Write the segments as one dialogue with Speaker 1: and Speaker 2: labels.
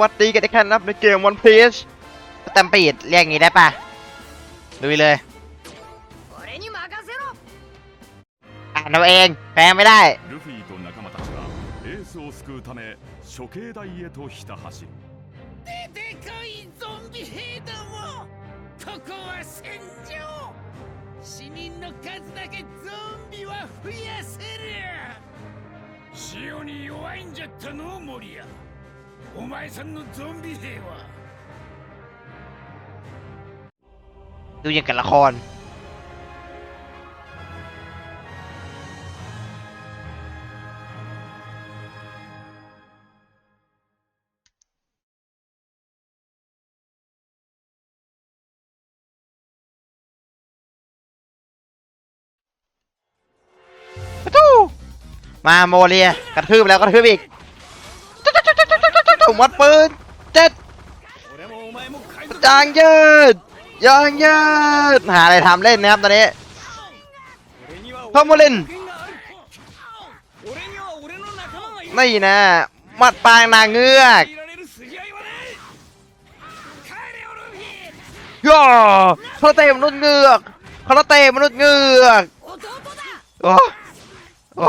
Speaker 1: วัสดีกันนะครับในเกม One Piece สแตมปีดเรียกงี้ได้ปะลุยเลย
Speaker 2: 俺に任せろ
Speaker 1: อ่านเอาเองแปลไม่ได้
Speaker 3: ルフィと仲間たちはエースを救うため処刑台へとひた走る
Speaker 4: でかいゾンビ兵どもここは戦場死人の数だけゾンビは増やせる塩に弱いんじゃったのモリア お前さんのゾンビ兵は
Speaker 1: ดูอย่างกับละคร ปะทูมาโมเลียกระทืบแล้วกระทืบอีก วัดปืนเจ็ดยางยืดยางยืดหาอะไรทำเล่นนะครับตอนนี้ทอมโลินนี่นะมัดปางนางเงือกย่อคาราเต้มนุษย์เงือกคาราเต้มนุษย์เงือกโอ้โอ้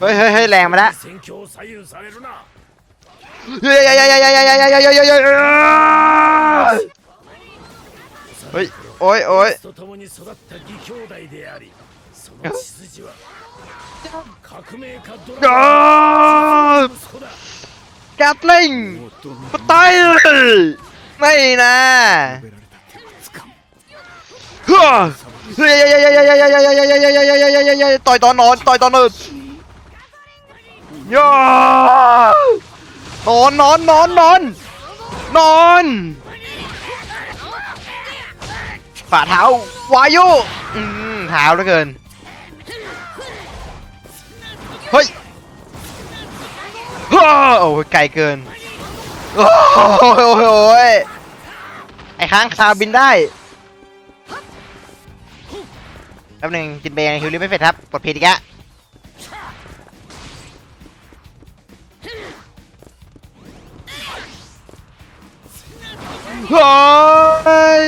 Speaker 1: เฮ้ยเฮ้ยเฮ้ยแรงมาละเฮ้ยเฮ้ยเฮ้ยเฮ้ยเฮ้ยเฮ้ยเฮ้ยเฮ้ยเฮ้ยเฮ้ยโอ้ยโอ้ยอ้ยลิงปะอ้ยม่นะเฮ้ยเฮ้ยเฮ้ยเฮ้ยเฮ้ยเฮ้ยเฮ้ยเฮ้ยเฮ้ยต่อยตอนนอนต่อยตอนนอน ย่อนอนนอนนอนนอนนอนฝ่าเท้าวายุอืมเท้าเหลือเกินเฮ้ยโอ้ยไกลเกินโอ้ยโอ้ยไอ้ค้างคาบินได้แป๊บหนึงกินเบย์ฮิวลิไม่เสร็จครับกดผิดอีกอะ เฮ้ย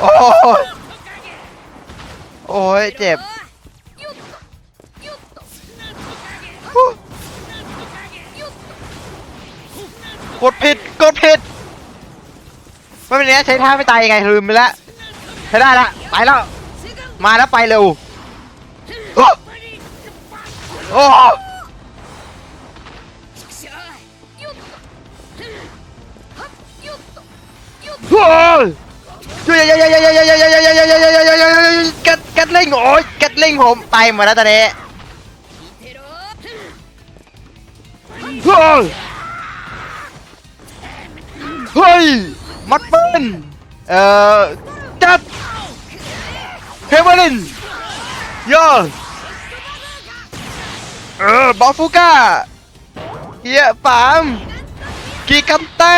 Speaker 1: โอ้ยโอ้ยเจ็บกดผิดกดผิดไม่เป็นไรใช้ท่าไม่ตายยังไงลืมไปแล้วใช้ได้ละไปแล้วมาแล้วไปเร็วโอ้
Speaker 2: ว้า
Speaker 1: วยกัดกัดเล่งโอ้ยกัดเล่งผมไปหมดแล้วตอนนี้
Speaker 2: ว้
Speaker 1: เฮ้ยมัดเปิ้ลเอ่อจัดเฮเบลินย่อเออบอฟูก้าเฮียปามกีกัมเต้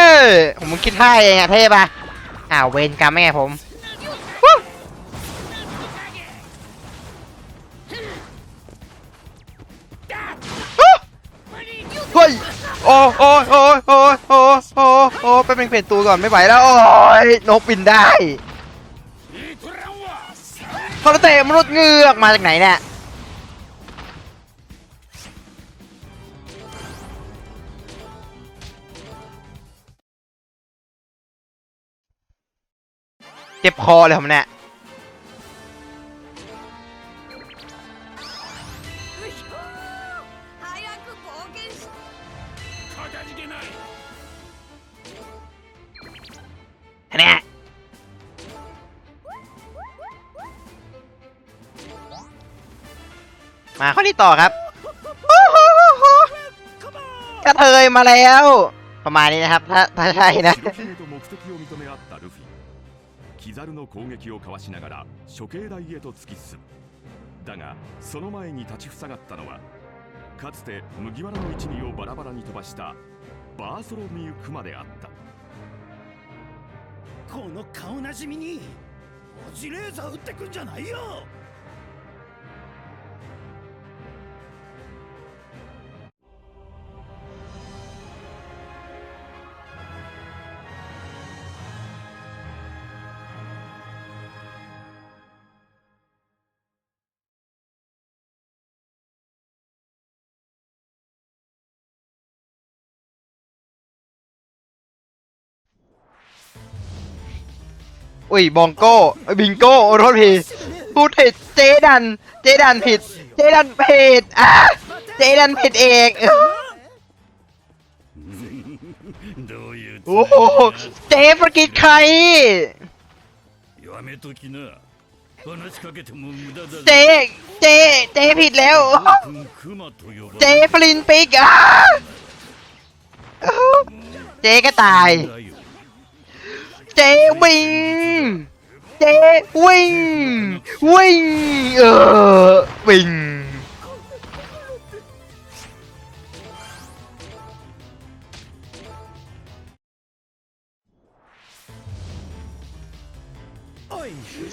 Speaker 1: ผมคิดท่าเองอะเท่ปะ อ้าวเวนกรรมแม่ผมเฮ้ยโอ้โอ้โอ้โอ้โอ้โอ้โอ้ไปเป็นเพจตูก่อนไม่ไหวแล้วโอ้ยนกบินได้ทอร์เตมรุดเงือกมาจากไหนเนี่ย เจ็บคอเลยผมเน่ยเนี่ยมาข้อที่ต่อครับกระเทยมาแล้ว ประมาณนี้นะครับ ถ้าถ้าใช่นะ
Speaker 3: キザルの攻撃をかわしながら処刑台へと突き進む。だがその前に立ちふさがったのはかつて麦わらの一味をバラバラに飛ばしたバーソロミュークマであった。
Speaker 4: この顔なじみにオジレーザー撃ってくんじゃないよ！
Speaker 1: อุ้ยบองโก้เอ้ยบิงโก้โอ้โทษทีพูดผิดเจดัน เจดันผิด เจดันผิดอ่ะเจดันผิดเองเออ
Speaker 3: どういうつ
Speaker 1: โอ้โหเจฟกิดใคร
Speaker 3: やめときな話しかけても無駄だ
Speaker 1: เจ เจ เจผิดแล้ว
Speaker 3: 君クマと呼ば
Speaker 1: เจฟลินปิกอ่ะเจก็ตาย
Speaker 3: だよ
Speaker 1: เจวิงเจวิงวิงเออวิง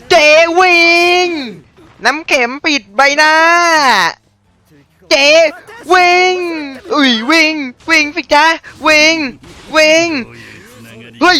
Speaker 1: เจวิงน้ำเข็มปิดใบหน้า เจวิงอุ้ยวิงวิงสิจ้าวิงวิงเฮ้ย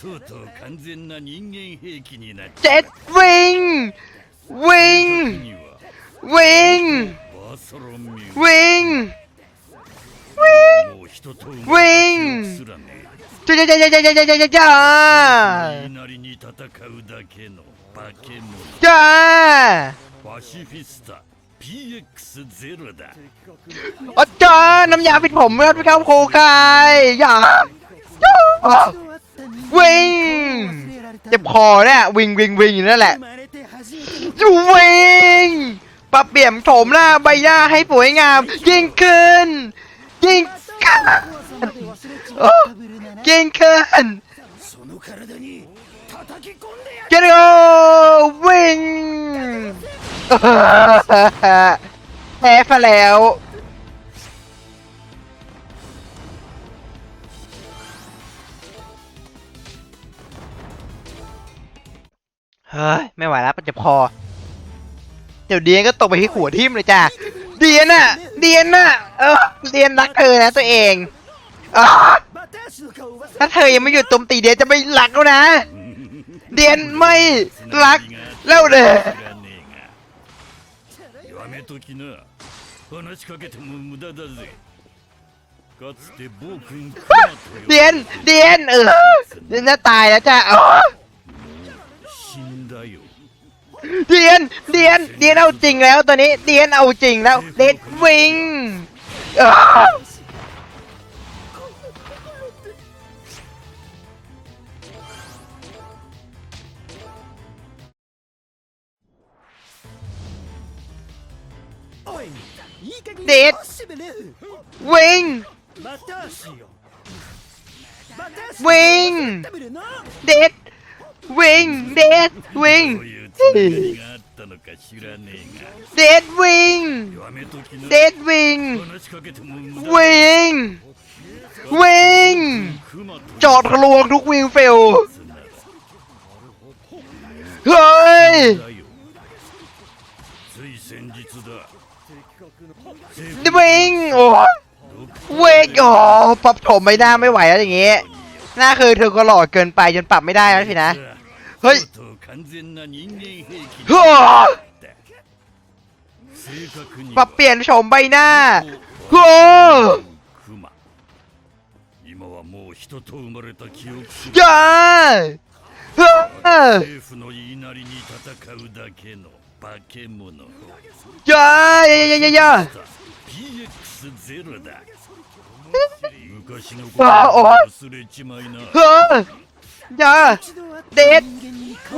Speaker 3: とうとう完全な人間兵器になっちゃ
Speaker 1: เจ็ดวิ่ง วิ่ง
Speaker 3: 時には
Speaker 1: วิ่ง
Speaker 3: バーソロミュー
Speaker 1: วิ่ง
Speaker 3: もう人と
Speaker 1: ウィン
Speaker 3: すらね
Speaker 1: จ้าจ้าจ้าจ้าจ้าจ้าจ้าจ้าจ้า
Speaker 3: 言いなりに戦うだけの化け物
Speaker 1: จ้า
Speaker 3: パシフィスタ PX0 だ
Speaker 1: อ๋อจ้าน้ำยาปิดผมครับพี่ครับโคคายอย่าจ้า วิงเจ็บคอเนี่ยวิงวิงวิงอยู่นั่นแหละ
Speaker 4: อยู่
Speaker 1: วิงปรัเปลี่ยนโฉมหน้าใบหน้าให้สวยงาม ยิงขึ้น ยิ่งขึ้นยิงขึ้นเจโรวิงแพ้ซะแล้ว เฮ้ยไม่ไหวแล้วมันจะพอ เดี๋ยวเดียนก็ตกไปที่หัวทิ่มเลยจ้าเดียนน่ะ เดียนน่ะ เออเดียนรักเธอนะตัวเองอถ้าเธอยังไม่หยุดตมตีเดียนจะไม่รักแล้วนะ เดียนไม่รักแล้วเด้อเดียนเดียนเออเดียนจะตายแล้วจ้า เดียนเดียนเดียนเอาจริงแล้วตอนนี้เดียนเอาจริงแล้วเด็ดวิง
Speaker 4: เด็ด
Speaker 1: วิงวิงเด็ด วิงเดดวิงเดดวิงเดดวิงวิงวิงจอดทะลวงทุกวิงเฟลเฮ้ยวิ่งโอ้วิงโอ้ปรับผมไม่ได้ไม่ไหวแล้วอย่างงี้น่าคือเธอก็หล่อเกินไปจนปรับไม่ได้แล้วสินะ เฮ้ยเฮ้อเปลี่ยนโฉมใบหน้าเฮ้อ
Speaker 3: ย้า
Speaker 1: เฮ้อย้าย้าย้าย้าโอ้โห ยาเด็ด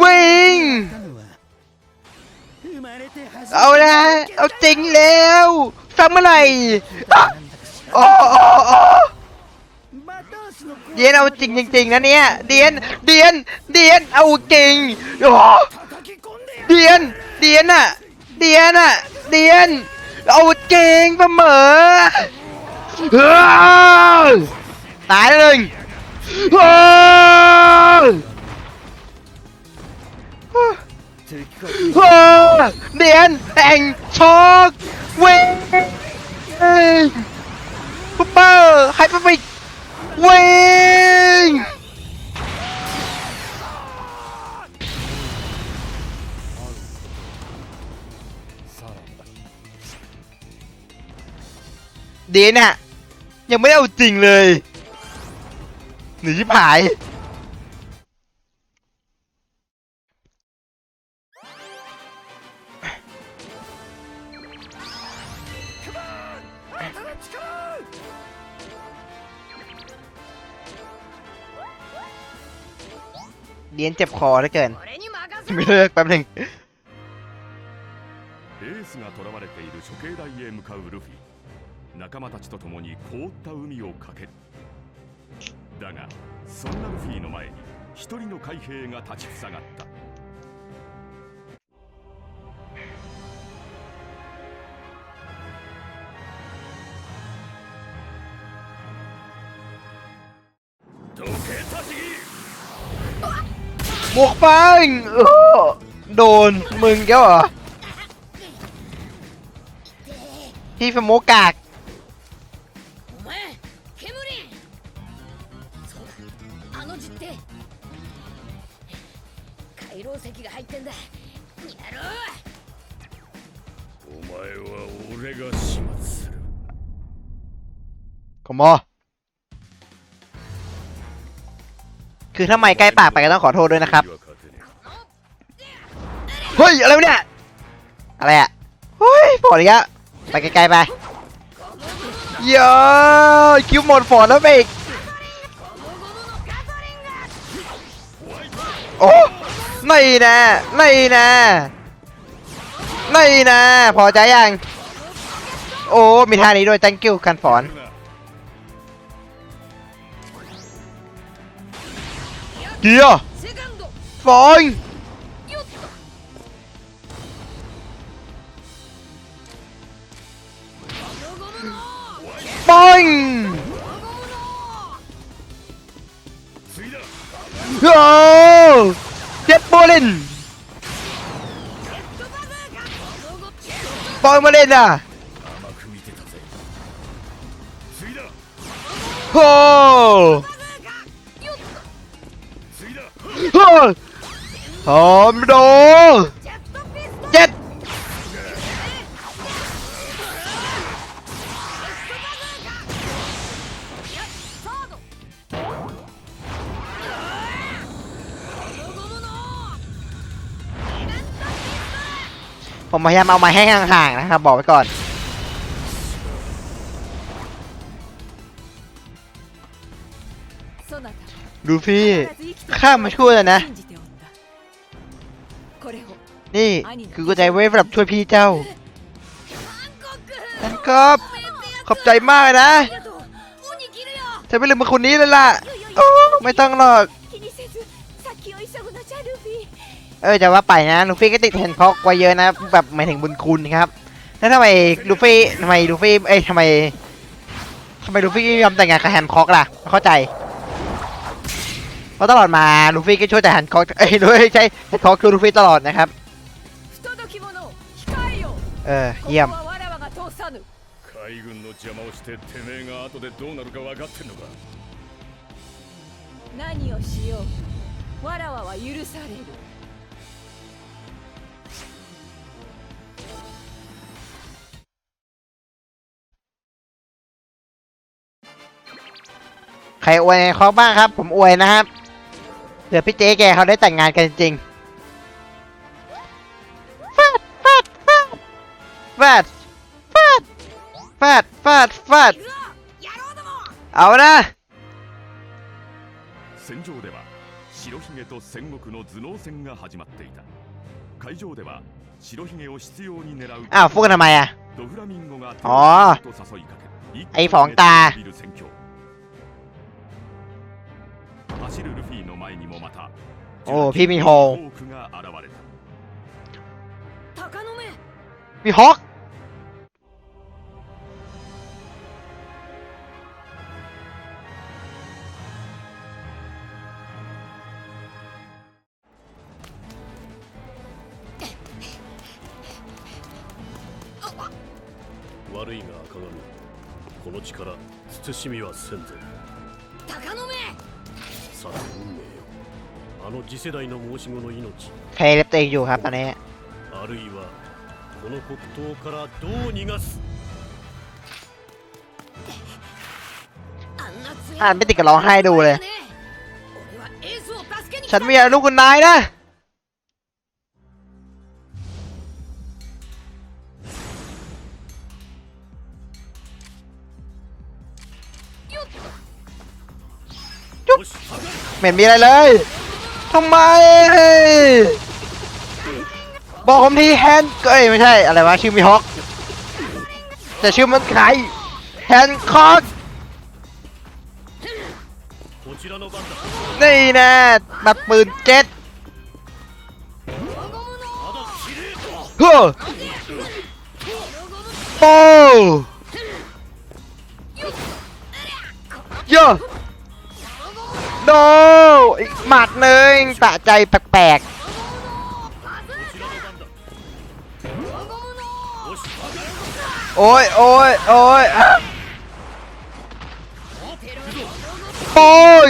Speaker 1: วิ่งเอาละเอาจริงแล้วสักเมื่อไหร่โออ้อเดียนเอาจริงจริงนะเนี่ยเดียนเดียนเดียนเอาจริงเดียนเดียนอะเดียนอะเดียนเอาจริงเสมอตายเลย เดียนแห่งช็อกเวงปุ๊บเปอร์ไฮเปอร์ฟิกเวงเดียนอะยังไม่ได้เอาจริงเลย หนีชิบหาย เดียนเจ็บคอเหลือเกิน
Speaker 2: 俺に任せ
Speaker 1: ไม่เลิกแป๊บหนึ่ง
Speaker 3: エースが囚われている処刑台へ向かうルフィ仲間たちと共に凍った海を駆ける だがそんなルフィの前に一人の海兵が立ちふさがったどけたしぎ
Speaker 1: บวกปังโอ้โดนมึงแกเหรอ พี่ฟโมกาก คือถ้าไม่ใกล้ปากไปก็ต้องขอโทษด้วยนะครับ เฮ้ย อะไรเนี่ย อะไรอะ เฮ้ยฝอนอีกแล้ไปไกลๆไปเยอะคิวหมดฝอนแล้วไปกโอ้ไม่นะไม่นะไม่นะ พอใจยัง โอ้ มีท่านี้ด้วย thank you กันฝอน
Speaker 3: Kìa. Vội Bang oh! Chết Bolin
Speaker 1: Voi mới
Speaker 3: lên à.
Speaker 1: Oh! หอมโดเจ็ดผมพยายามเอามาให้ห่างๆนะครับ บอกไว้ก่อน ดูพี่ข้ามาช่วยแล้วนะ นี่คือกุญแจไว้สำหรับช่วยพี่เจ้าท่นครับขอบใจมากนะจะไม่ลืมมาคนนี้เลยล่ะไม่ต้องหรอกเออจะว่าไปนะลูฟี่ก็ติดเห็นพอกไว้เยอะนะแบบหมายถึงบุญคุณครับแล้วทำไมลูฟี่ทำไมลูฟี่เอ้ยทำไมทำไมลูฟี่ยอมแต่งงานกับแฮมคอกล่ะเข้าใจ ราะตลอดมาลูฟี่ก็ช่วยแต่แฮนด์พ็อกเอ้ยด้วยใช่แฮนด์พ็อกคือลูฟี่ตลอดนะครับ
Speaker 2: 不届き者控えよ
Speaker 1: เออเยี่ยม
Speaker 2: ここはわらわが通さぬ
Speaker 3: 海軍の邪魔をしててめえが後でどうなるか分かってんのか
Speaker 2: 何をしようわらわは許される
Speaker 1: ใครอวยเขาบ้างครับ ผมอวยนะครับ เผื่อพี่เจ๊แกเขาได้แต่งงานกันจริงฟาดฟาดฟาดฟาดฟาดฟาดฟาด
Speaker 2: いるぞ野郎ども
Speaker 1: เอานะ
Speaker 3: 戦場では白ひげと戦国の頭脳戦が始まっていた会場では白ひげを執拗に狙う
Speaker 1: อ้าวพูดกันทำไมอ่ะ
Speaker 3: ドフラミンゴが手
Speaker 1: อ๋
Speaker 3: を
Speaker 1: อ
Speaker 3: と誘いかけ一
Speaker 1: ไอ้ฝองตา
Speaker 3: 気に入る戦況 走るルフィの前にもまた
Speaker 1: おお、พี่มีท
Speaker 3: อง多くが現れた。
Speaker 2: 鷹の目。
Speaker 1: มีーอก
Speaker 5: 悪いが赤髪この力慎みはせん
Speaker 2: ぜ。
Speaker 5: さて運命よあの次世代の申し子の命
Speaker 1: ใครเล็บตัวเองอยู่ครับตอนนี้
Speaker 5: あるいはこの黒刀からどう逃がす
Speaker 2: あんな強い
Speaker 1: อ่านไม่ติดกับร้องไห้ดูเลย
Speaker 2: ね俺はエースを助けに来
Speaker 1: ฉั
Speaker 2: た
Speaker 1: นมีอะไรลูกคุณนายนะ เหม็นมีอะไรเลยทำไม บอกผมทีแฮนก็เอ้ยไม่ใช่ อะไรวะชื่อมีฮอกแต่ชื่อมันใครแฮนคอกนี่แน่บัตรปืนเจ็ดฮ้โอ้ย โดอีกหมัดหนึ่งตะใจแปลกๆ โอ้ยโอ้ยโอ้ยปง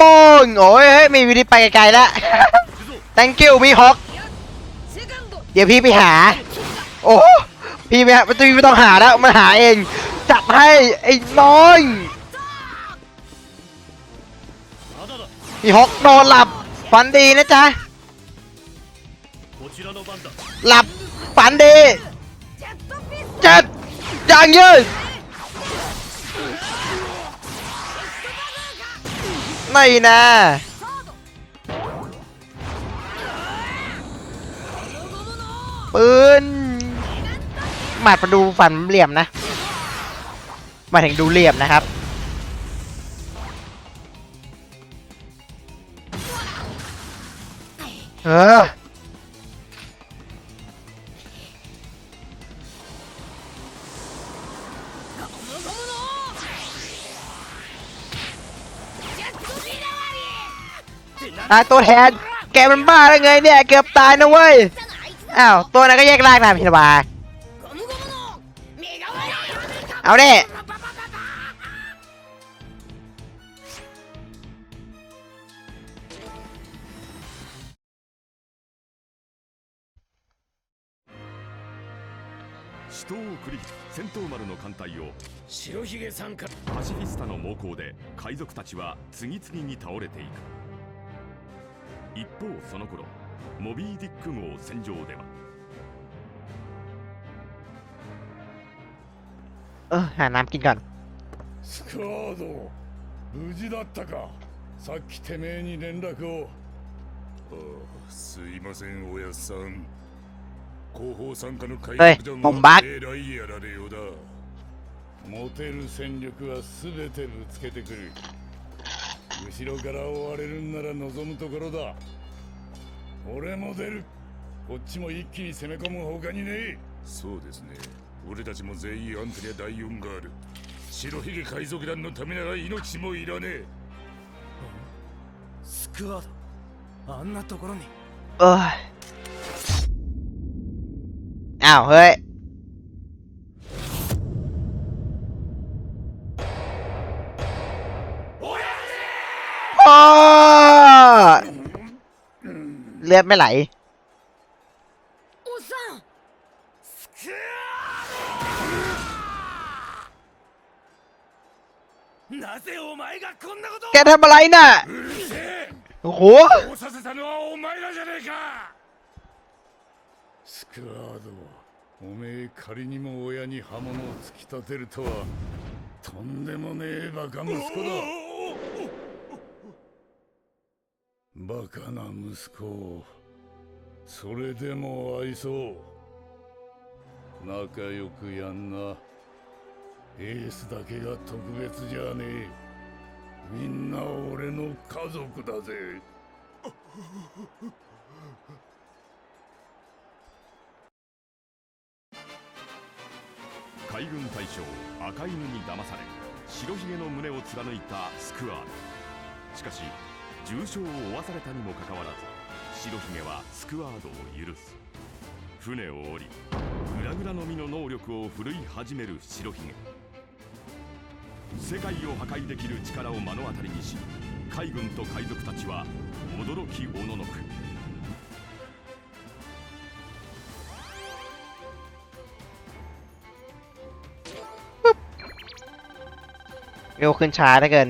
Speaker 1: ปงโอ้ยเฮ้ยมีวิธีไปไกลๆแล้ว thank you มีฮอก เดี๋ยวพี่ไปหา โอ้ พี่ไม่พี่ไม่ต้องหาแล้วมันหาเอง จัดให้ไอ้น้อยพี่ฮอกนอนหลับฝันดีนะจ๊ะหลับฝันดี
Speaker 2: เจ็
Speaker 1: ดยังยืนไม่นะปืน หมัดมาดูฝันเหลี่ยมนะมาถึงดูเหลี่ยมนะครับ เอออะตัวแทน แกมันบ้าได้ไงเนี่ย เกือบตายนะเว้ย อ้าว ตัวนั้นก็แยกล่างนะพิธบา เอาเน่
Speaker 3: 死闘を繰り戦闘丸の艦隊を
Speaker 5: 白ひげさんか
Speaker 3: パシフィスタの猛攻で海賊たちは次々に倒れていく一方その頃モビー・ディック号戦場では
Speaker 1: เออ หาน้ำกินก่อน
Speaker 6: スクワード無事だったかさっきてめえに連絡をああすいませんおやっさん後方参加の海
Speaker 1: はい
Speaker 6: 賊団
Speaker 1: ボンバ
Speaker 6: えらいやられようだ持てる戦力は全てぶつけてくる後ろから追われるんなら望むところだ俺も出るこっちも一気に攻め込む他にねえそうですね 俺たちも全員アントリア第4がある白ひげ海賊団のためなら命もいらねえ
Speaker 4: スクワードあんなところに
Speaker 1: เออ อ้าว เฮ้ย พ่อเลือดไม่ไหล
Speaker 4: なぜお前がこんなこと
Speaker 1: แกทำอะไรน่ะ โอ้โห
Speaker 6: をさせたのはお前らじゃねえかスクワードおめえ仮にも親に刃物を突き立てるとはとんでもねえバカ息子だバカな息子をそれでも愛そう仲良くやんな エースだけが特別じゃねえ。みんな俺の家族だぜ。
Speaker 3: 海軍大将赤犬に騙され白ひげの胸を貫いたスクワードしかし重傷を負わされたにもかかわらず白ひげはスクワードを許す。船を降りグラグラの実の能力を振るい始める白ひげ。世界を破壊できる力を目の当たりにし海軍と海賊たちは驚きおののく
Speaker 1: เร็วขึ้นช้าเหลือเกิน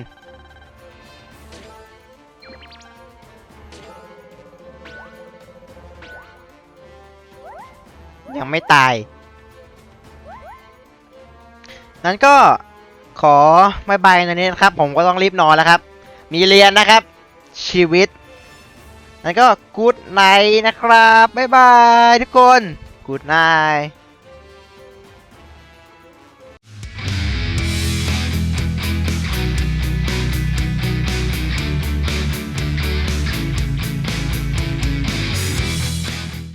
Speaker 1: ยังไม่ตาย นั้นก็ ขอบายบายในนี้นะครับ ผมก็ต้องรีบนอนแล้วครับ มีเรียนนะครับ ชีวิตนั้นก็กูดไนนะครับ บ๊ายบายทุกคนกูดไน